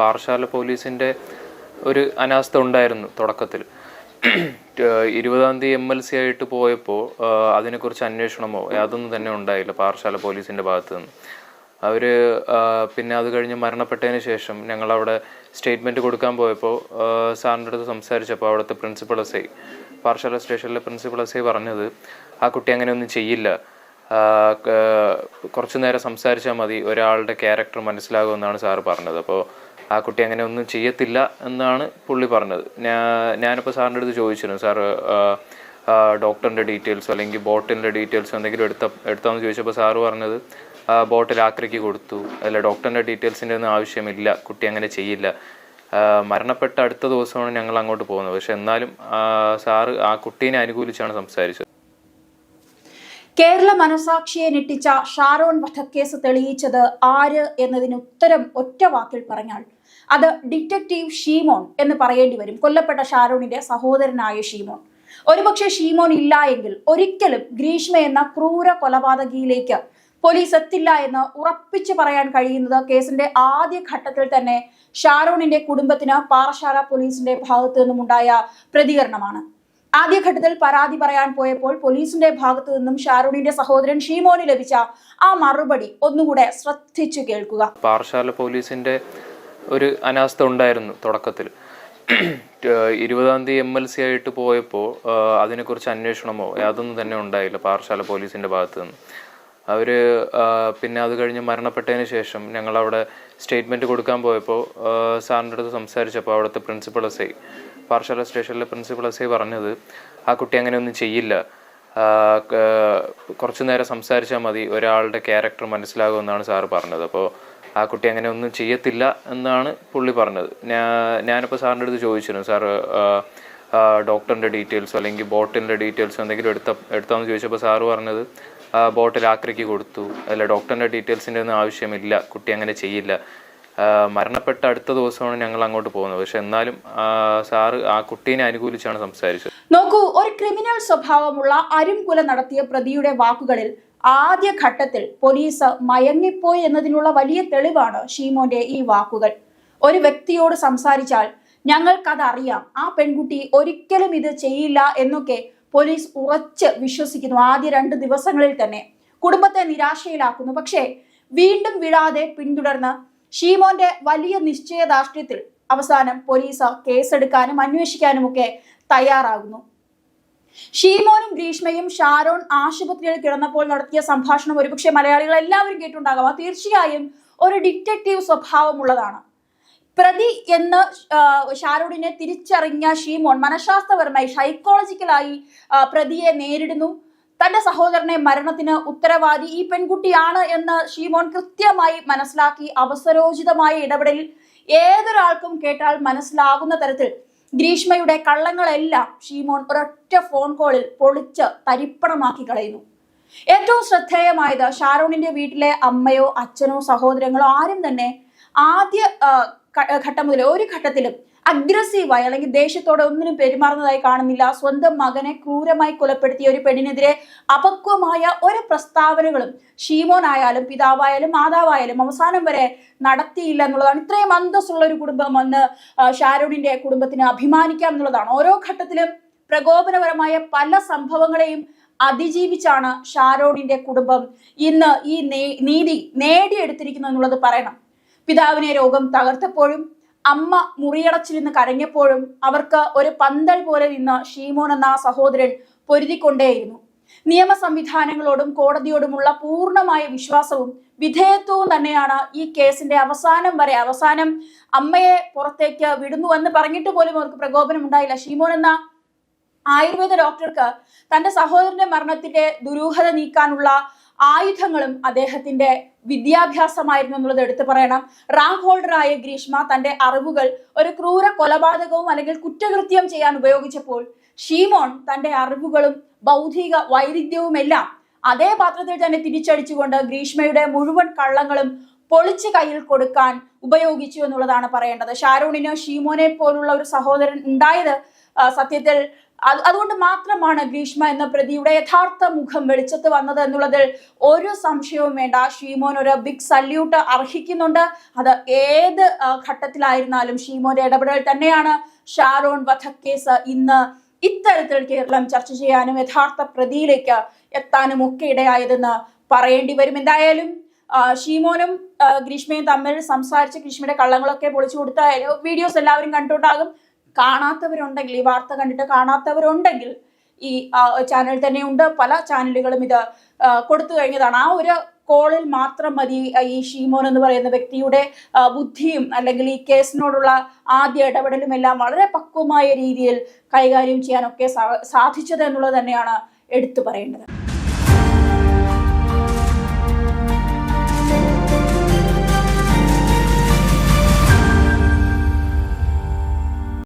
പാറശാല പോലീസിന്റെ ഒരു അനാസ്ഥ ഉണ്ടായിരുന്നു തുടക്കത്തിൽ. ഇരുപതാം തീയതി എം എൽ സി ആയിട്ട് പോയപ്പോൾ അതിനെക്കുറിച്ച് അന്വേഷണമോ യാതൊന്നും തന്നെ ഉണ്ടായില്ല പാറശാല പോലീസിന്റെ ഭാഗത്തു നിന്ന് അവർ പിന്നെ അത് കഴിഞ്ഞ് മരണപ്പെട്ടതിന് ശേഷം ഞങ്ങളവിടെ സ്റ്റേറ്റ്മെന്റ് കൊടുക്കാൻ പോയപ്പോൾ സാറിന്റെ അടുത്ത് സംസാരിച്ചപ്പോൾ അവിടുത്തെ പ്രിൻസിപ്പൾ എസ് ഐ പാറശാല സ്റ്റേഷനിലെ പ്രിൻസിപ്പൾ എസ് ഐ പറഞ്ഞത് ആ കുട്ടി അങ്ങനെയൊന്നും ചെയ്യില്ല. കുറച്ചു നേരം സംസാരിച്ചാൽ മതി. ഒരാളുടെ ക്യാരക്ടർ മനസ്സിലാകുമെന്നാണ് സാറ് പറഞ്ഞത്. അപ്പോൾ ആ കുട്ടി അങ്ങനെ ഒന്നും ചെയ്യത്തില്ല എന്നാണ് പുള്ളി പറഞ്ഞത്. ഞാനിപ്പോൾ സാറിന്റെ അടുത്ത് ചോദിച്ചിരുന്നു. സാർ ഡോക്ടറിന്റെ ഡീറ്റെയിൽസ് അല്ലെങ്കിൽ ബോട്ടിലിന്റെ ഡീറ്റെയിൽസ് എന്തെങ്കിലും എടുത്ത എടുത്താന്ന് ചോദിച്ചപ്പോൾ സാറ് പറഞ്ഞത് ബോട്ടിൽ ആക്രിക്ക് കൊടുത്തു. അല്ല ഡോക്ടറിന്റെ ഡീറ്റെയിൽസിന്റെ ഒന്നും ആവശ്യമില്ല. കുട്ടി അങ്ങനെ ചെയ്യില്ല. മരണപ്പെട്ട അടുത്ത ദിവസമാണ് ഞങ്ങൾ അങ്ങോട്ട് പോകുന്നത്. പക്ഷെ എന്നാലും സാറ് ആ കുട്ടീനെ അനുകൂലിച്ചാണ് സംസാരിച്ചത്. കേരള മനസാക്ഷിയെ ഞെട്ടിച്ച ഷാരോൺ വധക്കേസ് തെളിയിച്ചത് ആര് എന്നതിന് ഉത്തരം ഒറ്റ വാക്കിൽ പറഞ്ഞാൽ അത് ഡിറ്റക്റ്റീവ് ഷീമോൺ എന്ന് പറയേണ്ടി വരും. കൊല്ലപ്പെട്ട ഷാരൂണിന്റെ സഹോദരനായ ഷീമോൺ. ഒരുപക്ഷെ ഷീമോൻ ഇല്ല എങ്കിൽ ഒരിക്കലും ഗ്രീഷ്മ എന്ന ക്രൂര കൊലപാതകിയിലേക്ക് പോലീസ് എത്തില്ല എന്ന് ഉറപ്പിച്ചു പറയാൻ കഴിയുന്നത് കേസിന്റെ ആദ്യ ഘട്ടത്തിൽ തന്നെ ഷാരോണിന്റെ കുടുംബത്തിന് പാറശാല പോലീസിന്റെ ഭാഗത്തു നിന്നുമുണ്ടായ പ്രതികരണമാണ്. ആദ്യഘട്ടത്തിൽ പരാതി പറയാൻ പോയപ്പോൾ പോലീസിന്റെ ഭാഗത്തു നിന്നും ഷാരൂണിന്റെ സഹോദരൻ ഷീമോന് ലഭിച്ച ആ മറുപടി ഒന്നുകൂടെ ശ്രദ്ധിച്ചു കേൾക്കുക. പാറശാല പോലീസിന്റെ ഒരു അനാസ്ഥ ഉണ്ടായിരുന്നു തുടക്കത്തിൽ. ഇരുപതാം തീയതി എം എൽ സി ആയിട്ട് പോയപ്പോൾ അതിനെക്കുറിച്ച് അന്വേഷണമോ യാതൊന്നും തന്നെ ഉണ്ടായില്ല പാറശാല പോലീസിന്റെ ഭാഗത്തു നിന്ന്. അവർ പിന്നെ അത് കഴിഞ്ഞ് മരണപ്പെട്ടതിന് ശേഷം ഞങ്ങളവിടെ സ്റ്റേറ്റ്മെന്റ് കൊടുക്കാൻ പോയപ്പോൾ സാറിന്റെ അടുത്ത് സംസാരിച്ചപ്പോൾ അവിടുത്തെ പ്രിൻസിപ്പൾ എസ് ഐ പാറശാല സ്റ്റേഷനിലെ പ്രിൻസിപ്പൾ എസ് ഐ പറഞ്ഞത് ആ കുട്ടി അങ്ങനെയൊന്നും ചെയ്യില്ല. കുറച്ച് നേരം സംസാരിച്ചാൽ മതി. ഒരാളുടെ ക്യാരക്ടർ മനസ്സിലാകുമെന്നാണ് സാറ് പറഞ്ഞത്. അപ്പോൾ ആ കുട്ടി അങ്ങനെ ഒന്നും ചെയ്യത്തില്ല എന്നാണ് പുള്ളി പറഞ്ഞത്. ഞാനിപ്പോൾ സാറിന്റെ അടുത്ത് ചോദിച്ചിരുന്നു. സാർ ഡോക്ടറിന്റെ ഡീറ്റെയിൽസോ അല്ലെങ്കിൽ ബോട്ടിലിന്റെ ഡീറ്റെയിൽസോ എന്തെങ്കിലും എടുത്ത എടുത്താന്ന് ചോദിച്ചപ്പോൾ സാറ് പറഞ്ഞത് ബോട്ടിൽ ആക്രിക്ക് കൊടുത്തു. അല്ല ഡോക്ടറിന്റെ ഡീറ്റെയിൽസിന്റെ ഒന്നും ആവശ്യമില്ല. കുട്ടി അങ്ങനെ ചെയ്യില്ല. മരണപ്പെട്ട അടുത്ത ദിവസമാണ് ഞങ്ങൾ അങ്ങോട്ട് പോകുന്നത്. പക്ഷെ എന്നാലും സാറ് ആ കുട്ടീനെ അനുകൂലിച്ചാണ് സംസാരിച്ചത്. നോക്കൂ ഒരു ക്രിമിനൽ സ്വഭാവമുള്ള അരുംകുല നടത്തിയ പ്രതിയുടെ വാക്കുകളിൽ ആദ്യ ഘട്ടത്തിൽ പോലീസ് മയങ്ങിപ്പോയി എന്നതിനുള്ള വലിയ തെളിവാണ് ഷീമോന്റെ ഈ വാക്കുകൾ. ഒരു വ്യക്തിയോട് സംസാരിച്ചാൽ ഞങ്ങൾക്കതറിയാം ആ പെൺകുട്ടി ഒരിക്കലും ഇത് ചെയ്യില്ല എന്നൊക്കെ പോലീസ് ഉറച്ച് വിശ്വസിക്കുന്നു ആദ്യ രണ്ട് ദിവസങ്ങളിൽ തന്നെ. കുടുംബത്തെ നിരാശയിലാക്കുന്നു. പക്ഷേ വീണ്ടും വിടാതെ പിന്തുടർന്ന് ഷീമോന്റെ വലിയ നിശ്ചയദാർഷ്ട്യത്തിൽ അവസാനം പോലീസ് കേസെടുക്കാനും അന്വേഷിക്കാനുമൊക്കെ തയ്യാറാകുന്നു. ഷീമോനും ഗ്രീഷ്മയും ഷാരോൺ ആശുപത്രിയിൽ കിടന്നപ്പോൾ നടത്തിയ സംഭാഷണം ഒരുപക്ഷെ മലയാളികൾ എല്ലാവരും കേട്ടുണ്ടാകാം തീർച്ചയായും ഒരു ഡിറ്റക്റ്റീവ് സ്വഭാവമുള്ളതാണ്. പ്രതി എന്ന് ഷാരോണിനെ തിരിച്ചറിഞ്ഞ ഷീമോൺ മനഃശാസ്ത്രപരമായി സൈക്കോളജിക്കലായി പ്രതിയെ നേരിടുന്നു. തന്റെ സഹോദരനെ മരണത്തിന് ഉത്തരവാദി ഈ പെൺകുട്ടിയാണ് എന്ന് ഷീമോൻ കൃത്യമായി മനസ്സിലാക്കി അവസരോചിതമായ ഇടപെടലിൽ ഏതൊരാൾക്കും കേട്ടാൽ മനസ്സിലാകുന്ന തരത്തിൽ ഗ്രീഷ്മയുടെ കള്ളങ്ങളെല്ലാം ഷീമോൻ ഒരൊറ്റ ഫോൺ കോളിൽ പൊളിച്ച് തരിപ്പണമാക്കി കളയുന്നു. ഏറ്റവും ശ്രദ്ധേയമായത് ഷാരോണിന്റെ വീട്ടിലെ അമ്മയോ അച്ഛനോ സഹോദരങ്ങളോ ആരും തന്നെ ആദ്യ ഘട്ടം മുതൽ ഒരു ഘട്ടത്തിലും അഗ്രസീവായി അല്ലെങ്കിൽ ദേഷ്യത്തോടെ ഒന്നിനും പെരുമാറുന്നതായി കാണുന്നില്ല. സ്വന്തം മകനെ ക്രൂരമായി കൊലപ്പെടുത്തിയ ഒരു പെണ്ണിനെതിരെ അപക്വമായ ഒരു പ്രസ്താവനകളും ഷീമോനായാലും പിതാവായാലും മാതാവായാലും അവസാനം വരെ നടത്തിയില്ല എന്നുള്ളതാണ്. ഇത്രയും അന്തസ്സുള്ള ഒരു കുടുംബം എന്ന് ആ, ഷാരോണിന്റെ കുടുംബത്തിന് അഭിമാനിക്കാം എന്നുള്ളതാണ്. ഓരോ ഘട്ടത്തിലും പ്രകോപനപരമായ പല സംഭവങ്ങളെയും അതിജീവിച്ചാണ് ഷാരോണിന്റെ കുടുംബം ഇന്ന് ഈ നീതി നേടിയെടുത്തിരിക്കുന്നു എന്നുള്ളത് പറയണം. പിതാവിനെ രോഗം തകർത്തപ്പോഴും അമ്മ മുറിയടച്ചിരുന്ന് കരഞ്ഞപ്പോഴും അവർക്ക് ഒരു പന്തൽ പോലെ നിന്ന് ഷീമോൻ എന്ന സഹോദരൻ പൊരുതിക്കൊണ്ടേയിരുന്നു. നിയമ സംവിധാനങ്ങളോടും കോടതിയോടുമുള്ള പൂർണമായ വിശ്വാസവും വിധേയത്വവും തന്നെയാണ് ഈ കേസിന്റെ അവസാനം വരെ അവസാനം അമ്മയെ പുറത്തേക്ക് വിടുന്നു എന്ന് പറഞ്ഞിട്ട് പോലും അവർക്ക് പ്രകോപനം ഉണ്ടായില്ല. ഷീമോൻ എന്ന ആയുർവേദ ഡോക്ടർക്ക് തന്റെ സഹോദരന്റെ മരണത്തിന്റെ ദുരൂഹത നീക്കാനുള്ള ആയുധങ്ങളും അദ്ദേഹത്തിന്റെ വിദ്യാഭ്യാസമായിരുന്നു എന്നുള്ളത് എടുത്തു പറയണം. റാങ്ക് ഹോൾഡറായ ഗ്രീഷ്മ തന്റെ അറിവുകൾ ഒരു ക്രൂര കൊലപാതകവും അല്ലെങ്കിൽ കുറ്റകൃത്യം ചെയ്യാൻ ഉപയോഗിച്ചപ്പോൾ ഷീമോൺ തന്റെ അറിവുകളും ബൗദ്ധിക വൈരുദ്ധ്യവുമെല്ലാം അതേ പാത്രത്തിൽ തന്നെ തിരിച്ചടിച്ചുകൊണ്ട് ഗ്രീഷ്മയുടെ മുഴുവൻ കള്ളങ്ങളും പൊളിച്ച് കയ്യിൽ കൊടുക്കാൻ ഉപയോഗിച്ചു എന്നുള്ളതാണ് പറയേണ്ടത്. ഷാരൂണിന് ഷീമോനെ പോലുള്ള ഒരു സഹോദരൻ ഉണ്ടായത് സത്യത്തിൽ അതുകൊണ്ട് മാത്രമാണ് ഗ്രീഷ്മ എന്ന പ്രതിയുടെ യഥാർത്ഥ മുഖം വെളിച്ചത്ത് വന്നത് എന്നുള്ളതിൽ ഒരു സംശയവും വേണ്ട. ഷീമോൻ ഒരു ബിഗ് സല്യൂട്ട് അർഹിക്കുന്നുണ്ട്. അത് ഏത് ഘട്ടത്തിലായിരുന്നാലും ഷീമോന്റെ ഇടപെടൽ തന്നെയാണ്. ഷാരോൺ വധക്കേസ് ഇന്ന് ഇത്തരത്തിൽ കേരളം ചർച്ച ചെയ്യാനും യഥാർത്ഥ പ്രതിയിലേക്ക് എത്താനും ഒക്കെ ഇടയായതെന്ന് പറയേണ്ടി വരും. എന്തായാലും ഷീമോനും ഗ്രീഷ്മയും തമ്മിൽ സംസാരിച്ച് ഗ്രീഷ്മയുടെ കള്ളങ്ങളൊക്കെ പൊളിച്ചു കൊടുത്ത വീഡിയോസ് എല്ലാവരും കണ്ടുണ്ടാകും. കാണാത്തവരുണ്ടെങ്കിൽ ഈ വാർത്ത കണ്ടിട്ട് കാണാത്തവരുണ്ടെങ്കിൽ ഈ ചാനൽ തന്നെയുണ്ട്. പല ചാനലുകളും ഇത് കൊടുത്തു കഴിഞ്ഞതാണ്. ആ ഒരു കോളിൽ മാത്രം മതി ഈ ഷീമോൻ എന്ന് പറയുന്ന വ്യക്തിയുടെ ബുദ്ധിയും അല്ലെങ്കിൽ ഈ കേസിനോടുള്ള ആദ്യ ഇടപെടലും എല്ലാം വളരെ പക്വമായ രീതിയിൽ കൈകാര്യം ചെയ്യാനൊക്കെ സാധിച്ചത് എന്നുള്ളത് തന്നെയാണ് എടുത്തു പറയേണ്ടത്.